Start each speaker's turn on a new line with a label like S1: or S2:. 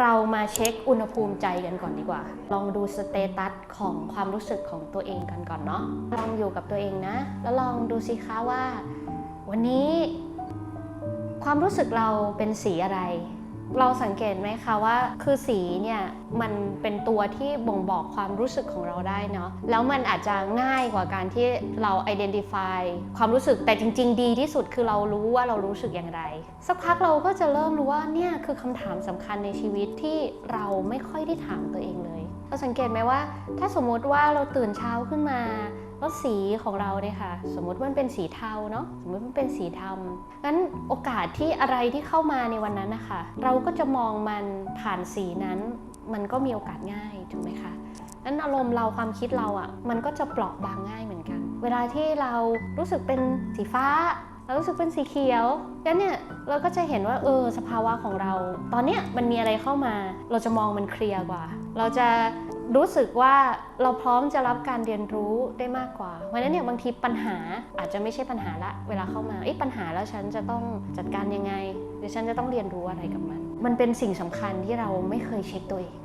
S1: เรามาเช็คอุณหภูมิใจกันก่อนดีกว่า ลองดูสเตตัสของความรู้สึกของตัวเองกันก่อนเนาะ ลองอยู่กับตัวเองนะ แล้วลองดูสิคะว่า วันนี้ ความรู้สึกเราเป็นสีอะไร เราสังเกตไหมคะว่าคือสีเนี่ยมันเป็นตัวที่บ่งบอกความรู้สึกของเราได้เนาะแล้วมันอาจจะง่ายกว่าการที่เรา identify ความรู้สึกแต่จริง ๆ ดีที่สุดคือเรารู้ว่าเรารู้สึกอย่างไร สักพักเราก็จะเริ่มรู้ว่าเนี่ยคือคำถามสำคัญในชีวิตที่เราไม่ค่อยได้ถามตัวเองเลย เราสังเกตไหมว่า ถ้าสมมติว่าเราตื่นเช้าขึ้นมา แล้วสีของเราเนี่ยค่ะ สมมติมันเป็นสีเทาเนาะสมมติมันเป็นสีดำงั้นโอกาสที่อะไรที่เข้ามาในวันนั้นนะคะ เราก็จะมองมันผ่านสีนั้นมันก็มีโอกาสง่ายถูกไหมคะนั้นอารมณ์เราความคิดเราอะ่ะ มันก็จะเปราะบางง่ายเหมือนกัน เวลาที่เรารู้สึกเป็นสีฟ้าเรารู้สึกเป็นสีเขียวงั้นเนี่ยเราก็จะเห็นว่าเออสภาวะของเรา ตอนเนี้ยมันมีอะไรเข้ามา เราจะมองมันเคลียร์กว่า เราจะ รู้สึกว่าเราพร้อมจะรับการเรียนรู้ได้มากกว่า เพราะฉะนั้นเนี่ยบางทีปัญหาอาจจะไม่ใช่ปัญหาละเวลาเข้ามาเอ๊ะปัญหาแล้วฉันจะต้องจัดการยังไง หรือฉันจะต้องเรียนรู้อะไรกับมัน มันเป็นสิ่งสำคัญที่เราไม่เคยเช็คตัวเอง